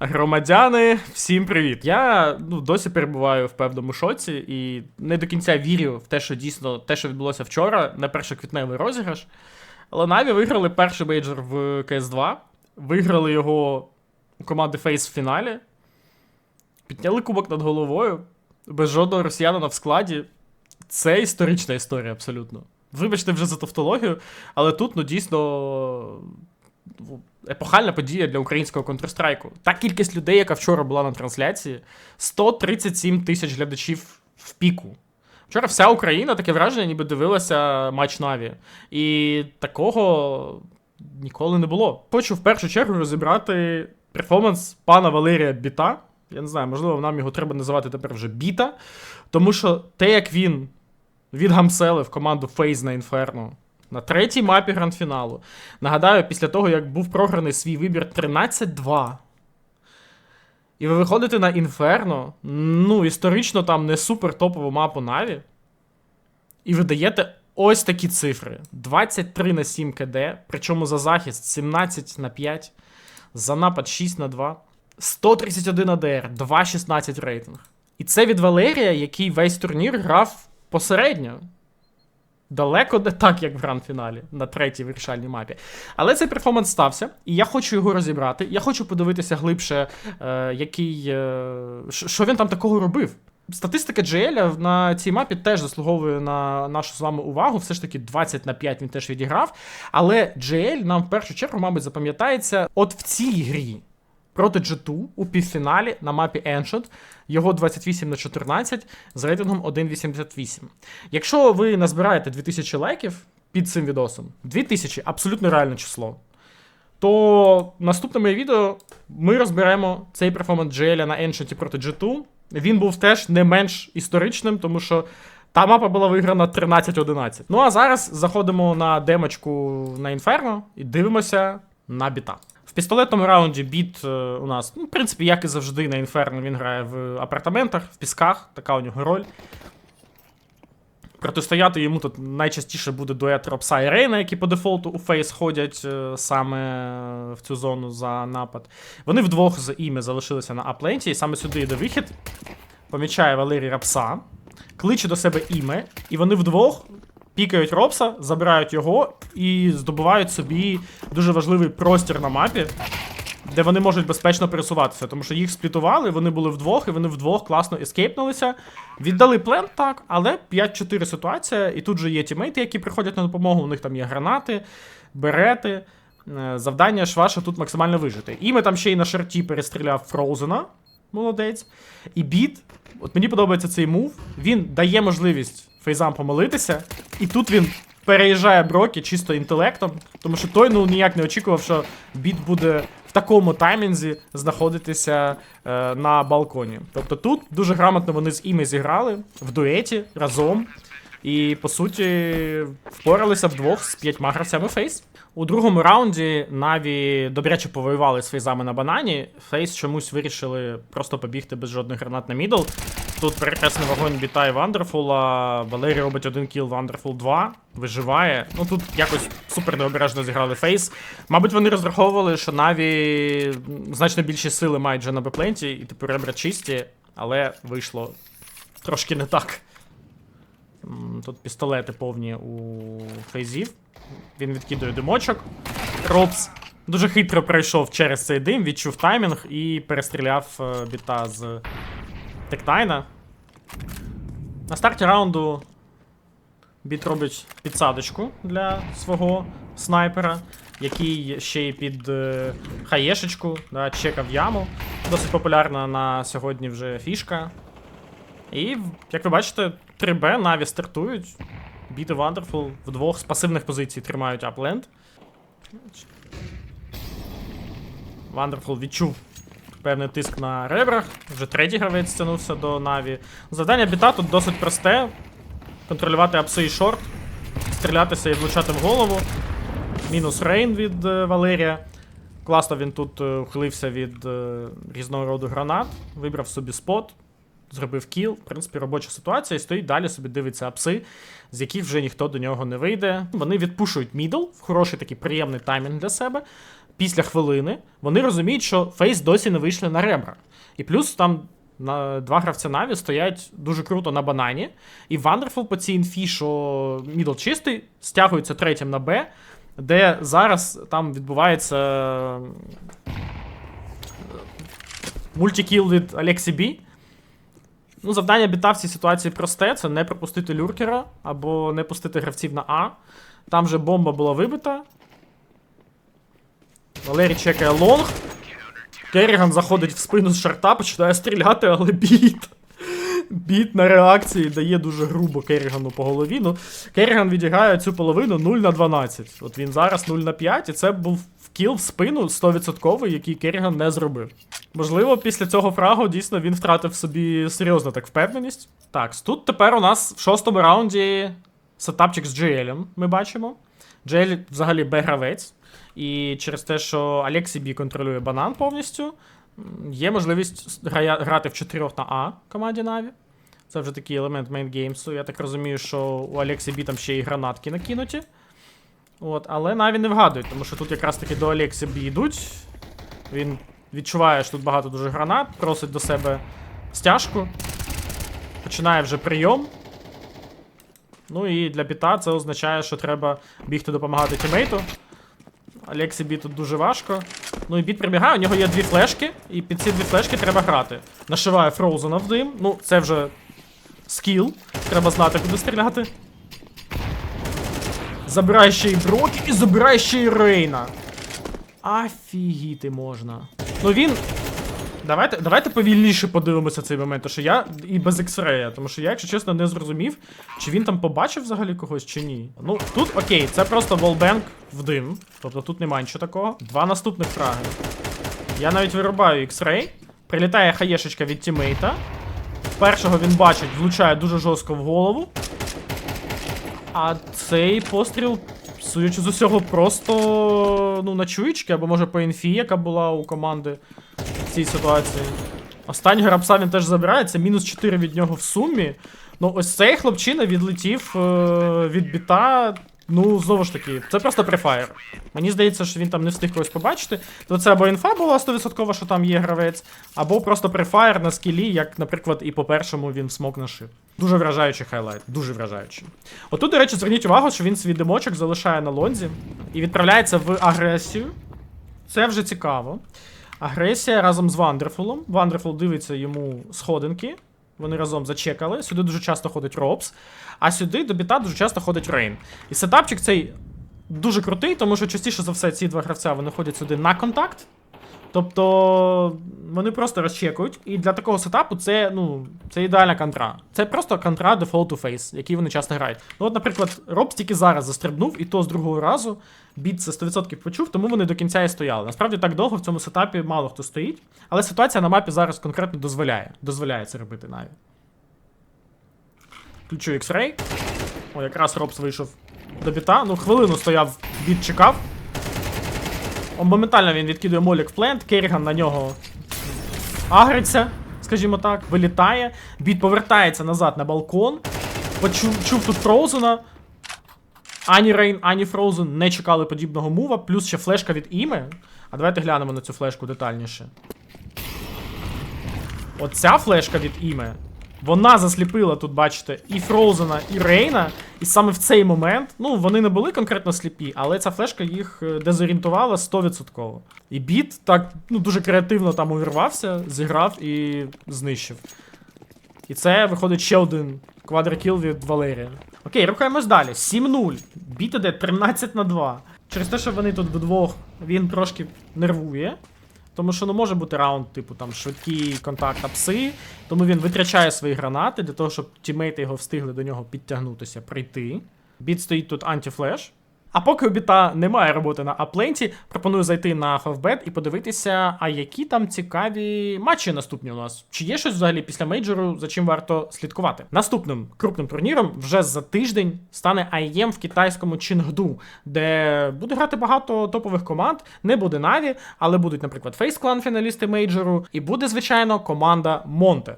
Громадяни, всім привіт! Я ну, досі перебуваю в певному шоці і не до кінця вірю в те, що дійсно те, що відбулося вчора, не першоквітневий розіграш. Але Наві виграли перший мейджор в CS2, виграли його у команди Face в фіналі, підняли кубок над головою, без жодного росіянина в складі. Це історична історія, абсолютно. Вибачте вже за тавтологію, але тут ну дійсно епохальна подія для українського Counter-Strike. Та кількість людей, яка вчора була на трансляції, 137 тисяч глядачів в піку. Вчора вся Україна таке враження, ніби дивилася матч Наві. І такого ніколи не було. Хочу в першу чергу розібрати перформанс пана Валерія Біта. Я не знаю, можливо, нам його треба називати тепер вже Біта. Тому що те, як він відгамселив команду Фейз на Інферно на третій мапі гранд-фіналу. Нагадаю, після того, як був програний свій вибір 13-2. І ви виходите на Інферно, ну, історично там не супер топову мапу Наві. І ви даєте ось такі цифри: 23 на 7 КД, причому за захист 17 на 5, за напад 6 на 2, 131 АДР, 2.16 рейтинг. І це від Валерія, який весь турнір грав посередньо. Далеко не так, як в гранд-фіналі на третій вирішальній мапі. Але цей перформанс стався, і я хочу його розібрати. Я хочу подивитися глибше, е, який, е, що він там такого робив. Статистика GL на цій мапі теж заслуговує на нашу з вами увагу. Все ж таки 20 на 5 він теж відіграв. Але GL нам в першу чергу, мабуть, запам'ятається от в цій грі проти G2 у півфіналі на мапі Ancient. Його 28 на 14 з рейтингом 1.88. Якщо ви назбираєте 2000 лайків під цим відосом, 2000 абсолютно реальне число. То наступне моє відео ми розберемо цей перформанс GL на Ancient проти G2. Він був теж не менш історичним, тому що та мапа була виграна 13-11. Ну а зараз заходимо на демочку на Inferno і дивимося на біта. Пістолетному раунді біт е, у нас, ну, в принципі, як і завжди, на Інферно він грає в апартаментах, в пісках, така у нього роль. Протистояти йому тут найчастіше буде дует Ропса і Рейна, які по дефолту у фейс ходять е, саме в цю зону за напад. Вони вдвох з іми залишилися на апленті, і саме сюди йде вихід. Помічає Валерій Рапса, кличе до себе іме, і вони вдвох пікають Робса, забирають його і здобувають собі дуже важливий простір на мапі, де вони можуть безпечно пересуватися, тому що їх сплітували, вони були вдвох, і вони вдвох класно ескейпнулися. Віддали плен, так, але 5-4 ситуація, і тут же є тімейти, які приходять на допомогу. У них там є гранати, берети. Е, Завдання ж ваше тут максимально вижити. І ми там ще й на шарті перестріляв Фроузена. Молодець. І біт. От мені подобається цей мув. Він дає можливість фейзам помолитися. і тут він переїжджає Брокі чисто інтелектом, тому що той ну ніяк не очікував, що біт буде в такому таймінзі знаходитися е, на балконі. Тобто тут дуже грамотно вони з іми зіграли в дуеті разом. І по суті впоралися вдвох з п'ятьма гравцями Фейс. У другому раунді Наві добряче повоювали з фейзами на банані. Фейс чомусь вирішили просто побігти без жодних гранат на мідл. Тут перекресний вогонь вітає Вандерфула. Валерій робить один кіл, Вандерфул 2. Виживає. Ну тут якось супер необережно зіграли фейс. Мабуть, вони розраховували, що Наві значно більші сили мають вже на бепленті, і тепер ребра чисті, але вийшло трошки не так. Тут пістолети повні у фейзів. Він відкидує димочок. Робс дуже хитро пройшов через цей дим, відчув таймінг і перестріляв е, біта з Тектайна. На старті раунду біт робить підсадочку для свого снайпера, який ще й під е, хаєшечку да, чекав яму. Досить популярна на сьогодні вже фішка. І, як ви бачите, 3Б Наві стартують. Біти Вандерфул вдвох з пасивних позицій тримають апленд. Вандерфул відчув певний тиск на ребрах. Вже третій гравець стягнувся до Наві. Завдання біта тут досить просте: контролювати апси і шорт, стрілятися і влучати в голову. Мінус рейн від е, Валерія. Класно він тут е, ухилився від е, різного роду гранат, вибрав собі спот, зробив кіл. В принципі, робоча ситуація, і стоїть далі собі дивиться апси, з яких вже ніхто до нього не вийде. Вони відпушують мідл хороший такий приємний таймінг для себе. після хвилини вони розуміють, що Фейс досі не вийшли на ребра. І плюс там на два гравця Наві стоять дуже круто на банані. І Вандерфул по цій інфі, що мідл чистий, стягується третім на Б, де зараз там відбувається мультикіл від Алексі Бі. Ну, завдання біта в цій ситуації просте: це не пропустити люркера або не пустити гравців на А. Там же бомба була вибита. Валерій чекає лонг. Керріган заходить в спину з шарта, починає стріляти, але біт. Біт на реакції дає дуже грубо Керрігану по голові. Ну, Керріган відіграє цю половину 0 на 12. От він зараз 0 на 5, і це був кіл в спину 100%, який Керріган не зробив. Можливо, після цього фрагу дійсно він втратив собі серйозно так впевненість. Так, тут тепер у нас в шостому раунді сетапчик з GL ми бачимо. GL взагалі Б-гравець. І через те, що Алексій Бі контролює банан повністю, є можливість грати в 4 на А команді Наві. Це вже такий елемент мейнгеймсу. Я так розумію, що у Алексі Бі там ще й гранатки накинуті. От, але Наві не вгадують, тому що тут якраз таки до Алексі Бі. Він відчуває, що тут багато дуже гранат, просить до себе стяжку. Починає вже прийом. Ну і для біта це означає, що треба бігти допомагати тімейту. Алексі Бі тут дуже важко. Ну і біт прибігає, у нього є дві флешки, і під ці дві флешки треба грати. Нашиває Фроузена в дим. Ну, це вже скіл. Треба знати, куди стріляти. Забирає ще й Брокі і забирає ще й Рейна. Афігіти можна. Ну він. Давайте, давайте повільніше подивимося цей момент, що я і без X-Ray, тому що я, якщо чесно, не зрозумів, чи він там побачив взагалі когось, чи ні. Ну, тут окей, це просто волбенк в дим. Тобто тут немає нічого такого. Два наступних фраги. Я навіть вирубаю X-Ray. Прилітає хаєшечка від тімейта. Першого він бачить, влучає дуже жорстко в голову. А цей постріл, судячи з усього, просто ну, на чуєчки, або може по інфі, яка була у команди в цій ситуації. Останнього рапса він теж забирається, мінус 4 від нього в сумі. Ну, ось цей хлопчина відлетів е, від біта. Ну, знову ж таки, це просто префайр. Мені здається, що він там не встиг когось побачити. То це або інфа була 100%, що там є гравець, або просто префайр на скілі, як, наприклад, і по першому він смок нашив. Дуже вражаючий хайлайт, дуже вражаючий. Отут, до речі, зверніть увагу, що він свій димочок залишає на лонзі і відправляється в агресію. Це вже цікаво. Агресія разом з Вандерфулом. Вандерфул дивиться йому сходинки. Вони разом зачекали. Сюди дуже часто ходить Робс. А сюди до біта дуже часто ходить Рейн. І сетапчик цей дуже крутий, тому що частіше за все ці два гравця вони ходять сюди на контакт. Тобто вони просто розчекують. І для такого сетапу це, ну, це ідеальна контра. Це просто контра default to face, який вони часто грають. Ну, от, наприклад, Робс тільки зараз застрибнув, і то з другого разу біт це 100% почув, тому вони до кінця і стояли. Насправді так довго в цьому сетапі мало хто стоїть. Але ситуація на мапі зараз конкретно дозволяє. Дозволяє це робити навіть. Включу X-Ray. О, якраз Робс вийшов до біта. Ну, хвилину стояв, біт чекав. Моментально він відкидує молік в плент, Керріган на нього агриться, скажімо так, вилітає. Біт повертається назад на балкон. Почув чув тут Фроузена. Ані Рейн, ані Фроузен не чекали подібного мува, плюс ще флешка від Іми. А давайте глянемо на цю флешку детальніше. Оця флешка від Іме. Вона засліпила тут, бачите, і Фроузена, і Рейна. І саме в цей момент, ну, вони не були конкретно сліпі, але ця флешка їх е, дезорієнтувала 100%. І біт так ну, дуже креативно там увірвався, зіграв і знищив. І це виходить ще один квадрокіл від Валерія. Окей, рухаємось далі. 7-0. Біт іде 13 на 2. Через те, що вони тут вдвох, він трошки нервує. Тому що не може бути раунд, типу там швидкий контакт апси. Тому він витрачає свої гранати для того, щоб тімейти його встигли до нього підтягнутися, прийти. Біт стоїть тут антифлеш. А поки у біта немає роботи на апленті, пропоную зайти на Фавбет і подивитися, а які там цікаві матчі наступні у нас. Чи є щось взагалі після мейджору, за чим варто слідкувати? Наступним крупним турніром вже за тиждень стане IEM в китайському Чінгду, де буде грати багато топових команд. Не буде Наві, але будуть, наприклад, Face Clan фіналісти мейджору, і буде, звичайно, команда Монте.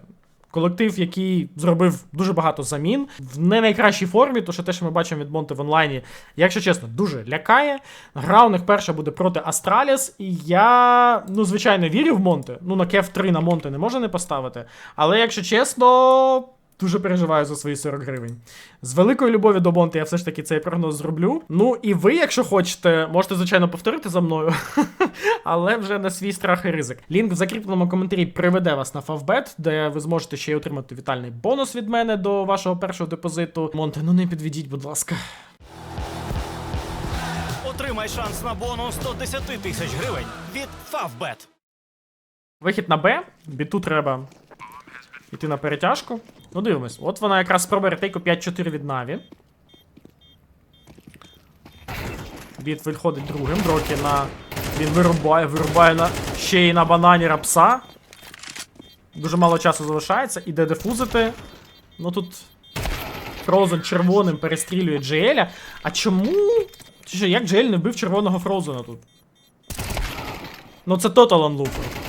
Колектив, який зробив дуже багато замін в не найкращій формі, то що те, що ми бачимо від Монти в онлайні, якщо чесно, дуже лякає. Гра у них перша буде проти Астраліс, і я, ну, звичайно, вірю в Монте. Ну, на Кеф 3 на Монте не можна не поставити. Але якщо чесно, дуже переживаю за свої 40 гривень. З великою любов'ю до Монте я все ж таки цей прогноз зроблю. Ну і ви, якщо хочете, можете, звичайно, повторити за мною, але вже на свій страх і ризик. Лінк в закріпленому коментарі приведе вас на Favbet, де ви зможете ще й отримати вітальний бонус від мене до вашого першого депозиту. Монте, ну не підведіть, будь ласка. Отримай шанс на бонус 110 тисяч гривень від Favbet. Вихід на Б, біту треба йти на перетяжку. Ну, дивимось. От вона якраз спробує ретейку 5-4 від Наві. Біт виходить другим. Дрокі на. Він вирубає, вирубає на ще й на банані рапса. Дуже мало часу залишається. Іде дефузити. Ну тут. Фрозен червоним перестрілює Джееля. А чому. Чи як Джеель не вбив червоного Фрозена тут? Ну це тотал анлупер.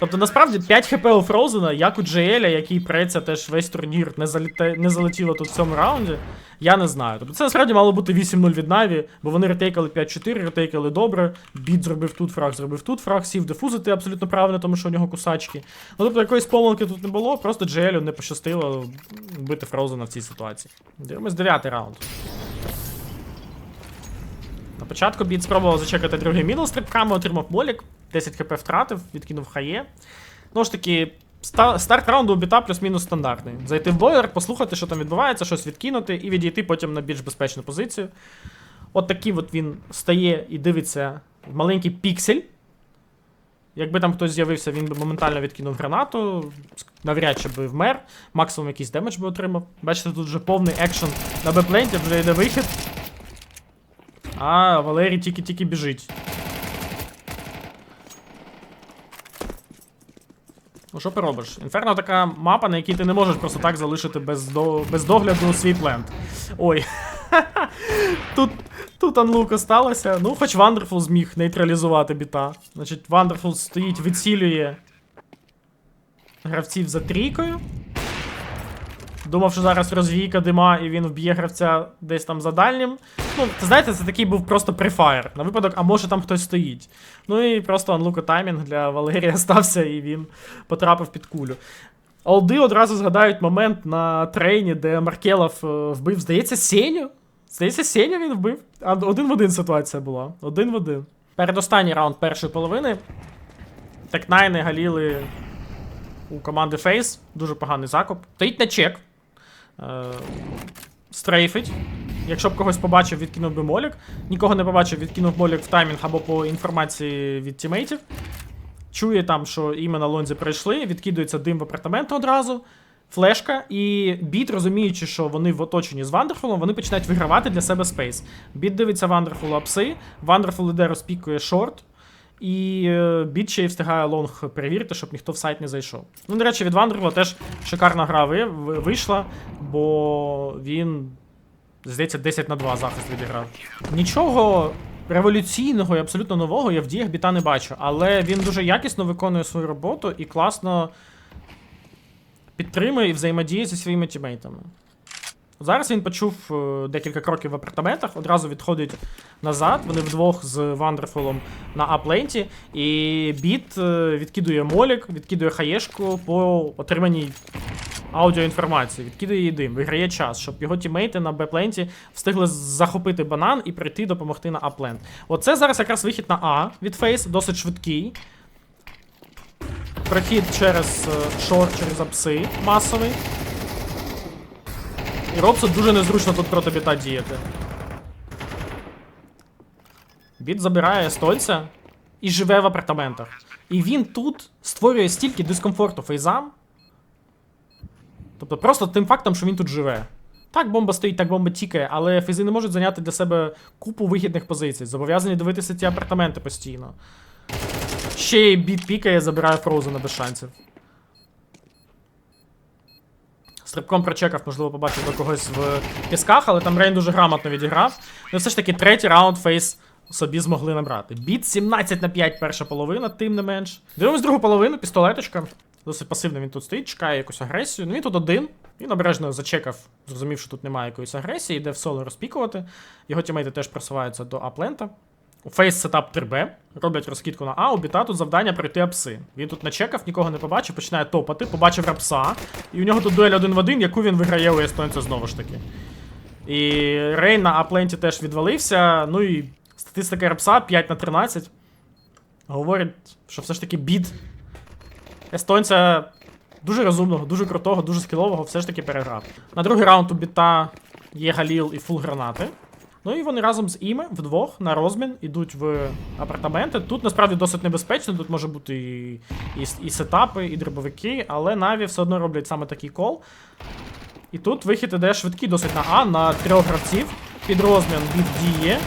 Тобто, насправді 5 хп у Фрозена, як у Джееля, який преться теж весь турнір, не, заліте, не залетіло тут в цьому раунді, я не знаю. Тобто це насправді мало бути 8-0 від Наві, бо вони ретейкали 5-4, ретейкали добре. Біт зробив тут, фраг зробив тут, фраг сів дефузити абсолютно правильно, тому що у нього кусачки. Ну тобто якоїсь помилки тут не було, просто Джеелю не пощастило бити Фрозена в цій ситуації. Дивимось дев'ятий раунд. На початку біт спробував зачекати другий мідл стрибками, отримав молік, 10 хп втратив, відкинув хає. Ну ж таки, старт раунду у біта плюс-мінус стандартний. Зайти в бойлер, послухати, що там відбувається, щось відкинути і відійти потім на більш безпечну позицію. От такий от він стає і дивиться в маленький піксель. Якби там хтось з'явився, він би моментально відкинув гранату, навряд чи би вмер, максимум якийсь демедж би отримав. Бачите, тут вже повний екшен на бепленті, вже йде вихід. А, Валерій тільки-тільки біжить. Ну, що ти робиш? Інферно така мапа, на якій ти не можеш просто так залишити без, до... без догляду свій плент. Ой. тут, тут анлука сталося. Ну, хоч Вандерфул зміг нейтралізувати біта. Значить, Вандерфул стоїть, відцілює гравців за трійкою. Думав, що зараз розвійка дима і він вб'є гравця десь там за дальнім. Ну, знаєте, це такий був просто префайр. На випадок, а може там хтось стоїть. Ну і просто анлука таймінг для Валерія стався, і він потрапив під кулю. Олди одразу згадають момент на трейні, де Маркелов е, вбив, здається, Сеню. Здається, Сеню він вбив. Один в один ситуація була. Один в один. Передостанній раунд першої половини. Тек-9 галіли у команди Фейс. Дуже поганий закуп. Стоїть на чек. Е, стрейфить. Якщо б когось побачив, відкинув би молік. Нікого не побачив, відкинув молік в таймінг або по інформації від тімейтів. Чує там, що іменно Лонзі прийшли, відкидується дим в апартаменти одразу. Флешка, і біт, розуміючи, що вони в оточенні з Вандерфулом, вони починають вигравати для себе спейс. Біт дивиться Вандерфулу апси, Вандерфул іде розпікує шорт, і е, біт ще й встигає лонг перевірити, щоб ніхто в сайт не зайшов. Ну, до речі, від Вандерфула теж шикарна гра ви- ви- вийшла, бо він, здається, 10 на 2 захист відіграв. Нічого революційного і абсолютно нового я в діях біта не бачу, але він дуже якісно виконує свою роботу і класно підтримує і взаємодіє зі своїми тімейтами. Зараз він почув е, декілька кроків в апартаментах, одразу відходить назад. Вони вдвох з Вандерфулом на апленті. І біт е, відкидує молік, відкидує хаєшку по отриманій аудіоінформації, відкидує її дим, виграє час, щоб його тімейти на Б-пленті встигли захопити банан і прийти допомогти на аплент. Оце зараз якраз вихід на А від Фейс, досить швидкий. Прохід через е, шорт, через апси масовий. І Робсу дуже незручно тут проти біта діяти. Біт забирає стольця і живе в апартаментах. І він тут створює стільки дискомфорту фейзам. Тобто просто тим фактом, що він тут живе. Так, бомба стоїть, так бомба тікає, але фейзи не можуть зайняти для себе купу вигідних позицій. Зобов'язані дивитися ті апартаменти постійно. Ще й біт пікає, забирає Фроузена без шансів. Стрибком прочекав, можливо, побачив до когось в пісках, але там Рейн дуже грамотно відіграв. Ну, все ж таки, третій раунд фейс собі змогли набрати. Біт 17 на 5 перша половина, тим не менш. Дивимось другу половину, пістолеточка. Досить пасивно він тут стоїть, чекає якусь агресію. Ну він тут один. Він обережно зачекав, зрозумів, що тут немає якоїсь агресії, йде в соло розпікувати. Його тімейти теж просуваються до аплента. У фейс сетап 3Б, роблять розкидку на А, у біта тут завдання пройти апси. Він тут начекав, нікого не побачив, починає топати, побачив рапса, і у нього тут дуель один в один, яку він виграє у естонця знову ж таки. І Рейн на апленті теж відвалився. Ну і статистика рапса 5 на 13. Говорить, що все ж таки бід естонця дуже розумного, дуже крутого, дуже скілового, все ж таки переграв. На другий раунд у біта є Галіл і фул гранати. Ну і вони разом з іми вдвох на розмін ідуть в апартаменти. Тут насправді досить небезпечно, тут може бути і, і, і сетапи, і дробовики, але Наві все одно роблять саме такий кол. І тут вихід іде швидкий досить на А, на трьох гравців. Під розмін від діє.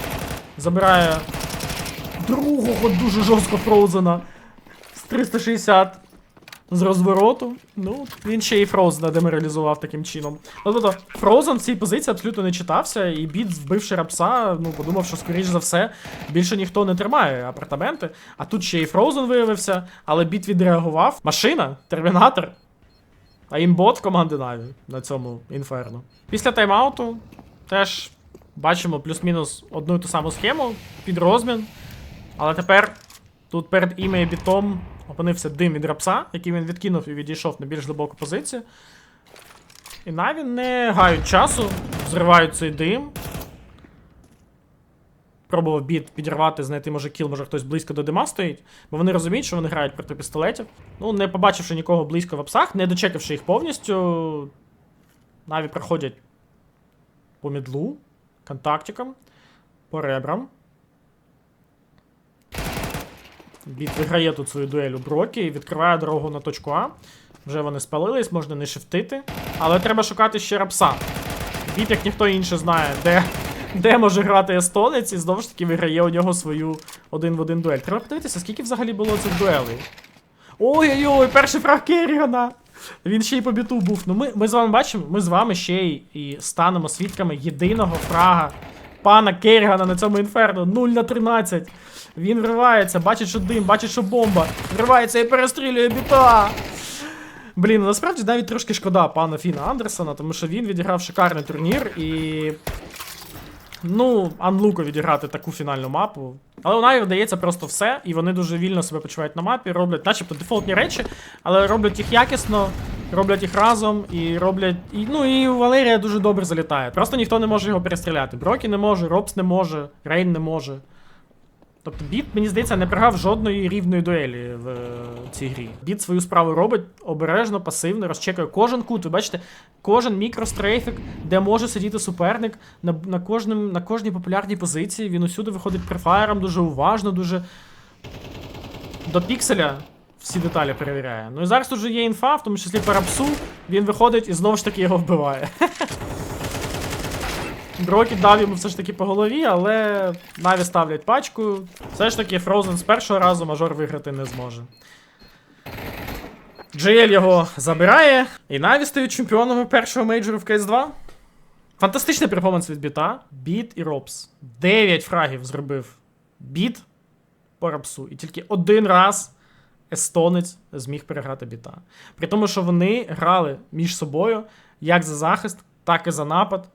Забирає другого дуже жорстко Фроузена з 360 з розвороту. Ну, він ще і Фроузена деморалізував таким чином. Ну, тобто, Фроузен в цій позиції абсолютно не читався, і біт, вбивши рапса, ну, подумав, що, скоріш за все, більше ніхто не тримає апартаменти. А тут ще і Фроузен виявився, але біт відреагував. Машина, термінатор. А імбот команди Наві на цьому інферно. Після тайм-ауту теж бачимо плюс-мінус одну і ту саму схему під розмін. Але тепер тут перед іме бітом опинився дим від рапса, який він відкинув і відійшов на більш глибоку позицію. І Наві не гають часу, зривають цей дим. Пробував біт підірвати, знайти, може, кіл, може хтось близько до дима стоїть, бо вони розуміють, що вони грають проти пістолетів. Ну, не побачивши нікого близько в апсах, не дочекавши їх повністю, Наві проходять по мідлу, контактикам, по ребрам. Біт виграє тут свою дуель у Брокі і відкриває дорогу на точку А. Вже вони спалились, можна не шифтити. Але треба шукати ще рапса. Біт, як ніхто інший знає, де, де може грати естонець, і знову ж таки виграє у нього свою один в один дуель. Треба подивитися, скільки взагалі було цих дуелей. Ой-ой-ой, перший фраг Керрігана! Він ще й по біту був. Ну ми, ми з вами бачимо, ми з вами ще й і станемо свідками єдиного фрага пана Керрігана на цьому інферно. 0 на 13. Він вривається, бачить, що дим, бачить, що бомба. Вривається і перестрілює біта. Блін, ну, насправді навіть трошки шкода пана Фіна Андерсона, тому що він відіграв шикарний турнір і. Ну, анлуко відіграти таку фінальну мапу. Але у Наві вдається просто все, і вони дуже вільно себе почувають на мапі, роблять, начебто, дефолтні речі, але роблять їх якісно, роблять їх разом і роблять. І, ну і Валерія дуже добре залітає. Просто ніхто не може його перестріляти. Брокі не може, Робс не може, Рейн не може. Тобто біт, мені здається, не програв жодної рівної дуелі в е, цій грі. Біт свою справу робить обережно, пасивно, розчекує кожен кут. Ви бачите, кожен мікрострейфік, де може сидіти суперник на, на, кожним, на кожній популярній позиції. Він усюди виходить префаєром, дуже уважно, дуже до пікселя всі деталі перевіряє. Ну і зараз тут вже є інфа, в тому числі по рапсу, він виходить і знову ж таки його вбиває. Брокі дав йому все ж таки по голові, але Наві ставлять пачку. Все ж таки Фроузен з першого разу мажор виграти не зможе. GL його забирає, і Наві стають чемпіонами першого мейджору в CS2. Фантастичний перформанс від біта. Біт і Робс. 9 фрагів зробив біт по рапсу. І тільки один раз естонець зміг переграти біта. При тому, що вони грали між собою як за захист, так і за напад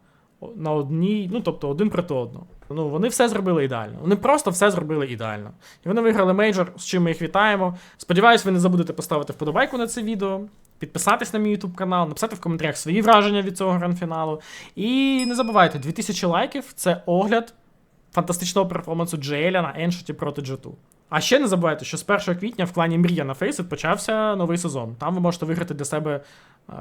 на одній, ну тобто один проти одного. Ну, вони все зробили ідеально. Вони просто все зробили ідеально. І вони виграли мейджор, з чим ми їх вітаємо. Сподіваюсь, ви не забудете поставити вподобайку на це відео, підписатись на мій YouTube канал, написати в коментарях свої враження від цього гранд-фіналу. І не забувайте, 2000 лайків це огляд фантастичного перформансу Джееля на Еншоті проти G2. А ще не забувайте, що з 1 квітня в клані Мрія на Фейсит почався новий сезон. Там ви можете виграти для себе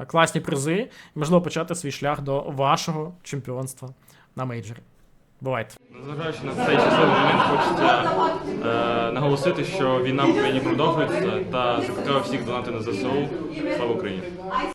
класні призи і, можливо, почати свій шлях до вашого чемпіонства на мейджорі. Бувайте! Незважаючи на цей часовий момент, хочеться е, наголосити, що війна в Україні продовжується та закликаю всіх донати на ЗСУ. Слава Україні!